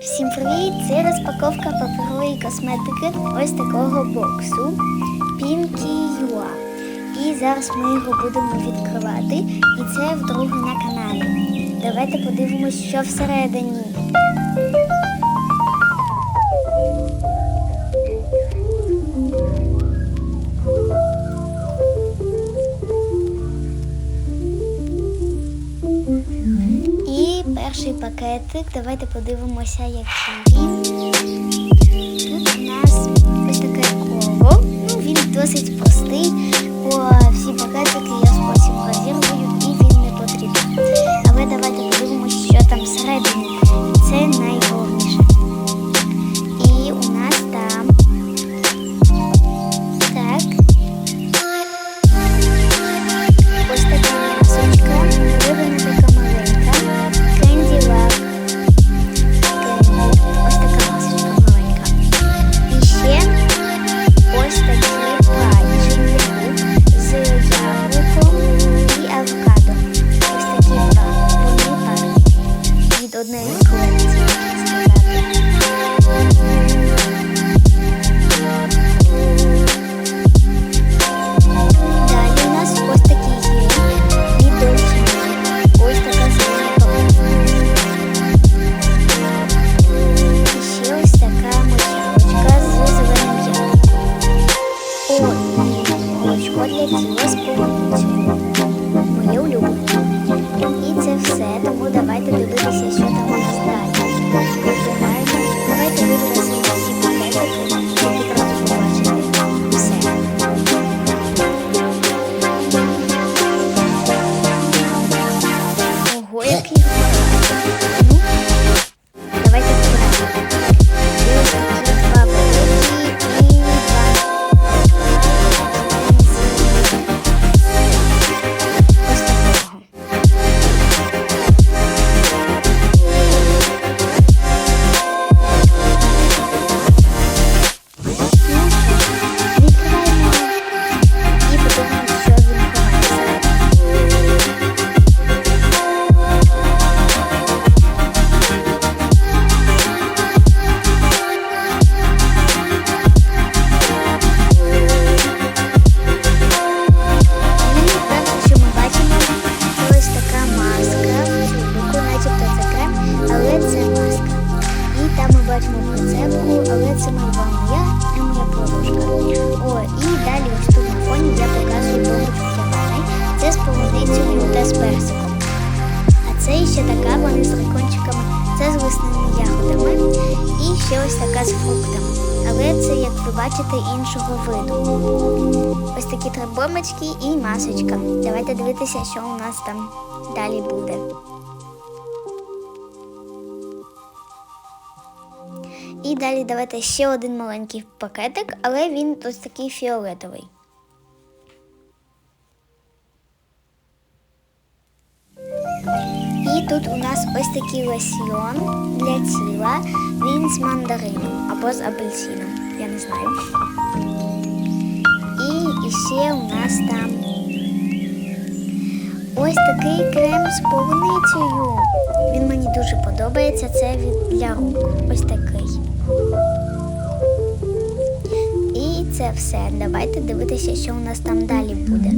Всім привіт! Це розпаковка паперової косметики ось такого боксу Pinky Yua. І зараз ми його будемо відкривати. І це вдруге на каналі. Давайте подивимось, що всередині. Перший пакетик. Давайте подивимося, який він. Тут у нас ось таке коло. Ну, він досить простий, бо всі пакетики я потім розірвую і він не потрібен. Але давайте подивимося, що там всередині. Лисними ягодами. І ще ось така з фруктами. Але це, як ви бачите, іншого виду. Ось такі три бомбочки і масочка. Давайте дивитися, що у нас там далі буде. І далі давайте ще один маленький пакетик, але він ось такий фіолетовий. Тут у нас ось такий лосьйон для тіла. Він з мандарином або з апельсином. Я не знаю. І ще у нас там ось такий крем з полуницею. Він мені дуже подобається. Це для рук. Ось такий. І це все. Давайте дивитися, що у нас там далі буде.